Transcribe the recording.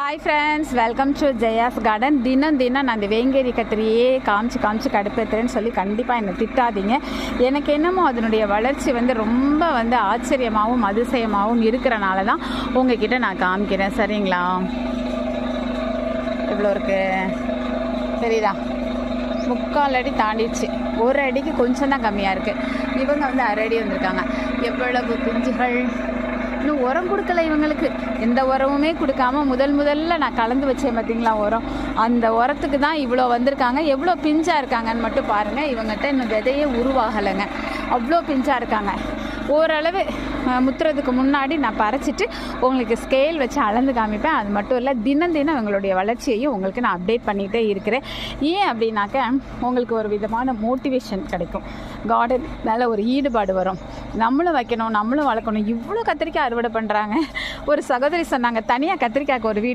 Hi friends welcome to Jaya's garden தினம் தினம் நான் இந்த வேங்கேரி கத்திரியே காமிச்சு காமிச்சு கடுப்பேற்றுறேன்னு சொல்லி கண்டிப்பாக என்னை திட்டாதீங்க. எனக்கு என்னமோ அதனுடைய வளர்ச்சி வந்து ரொம்ப வந்து ஆச்சரியமாகவும் அதிசயமாகவும் இருக்கிறனால தான் உங்ககிட்ட நான் காமிக்கிறேன். சரிங்களா? இவ்வளோ இருக்கு? சரிதா முக்கால் அடி தாண்டிடுச்சு. ஒரு அடிக்கு கொஞ்சம் தான் கம்மியாக இருக்குது இவங்க வந்து அரை அடி வந்திருக்காங்க. எவ்வளவு குஞ்சுகள்? இன்னும் உரம் கொடுக்கல இவங்களுக்கு. எந்த உரமுமே கொடுக்காம முதல் முதல்ல நான் கலந்து வச்சேன் பார்த்தீங்களா உரம். அந்த உரத்துக்கு தான் இவ்வளோ வந்திருக்காங்க. எவ்வளோ பிஞ்சாக இருக்காங்கன்னு மட்டும் பாருங்கள் இவங்ககிட்ட இன்னும் விதையே உருவாகலைங்க. அவ்வளோ பிஞ்சாக இருக்காங்க. ஓரளவு முத்துறதுக்கு முன்னாடி நான் பறைச்சிட்டு உங்களுக்கு ஸ்கேல் வச்சு அளந்து காமிப்பேன். அது மட்டும் இல்லை தினம் தினம் இவங்களுடைய வளர்ச்சியையும் உங்களுக்கு நான் அப்டேட் பண்ணிகிட்டே இருக்கிறேன். ஏன் அப்படின்னாக்க உங்களுக்கு ஒரு விதமான மோட்டிவேஷன் கிடைக்கும். கார்டன் மேலே ஒரு ஈடுபாடு வரும். நம்மளும் வைக்கணும் நம்மளும் வளர்க்கணும். இவ்வளோ கத்திரிக்காய் அறுவடை பண்ணுறாங்க ஒரு சகோதரி சொன்னாங்க தனியாக கத்திரிக்காய்க்கு ஒரு வீடியோ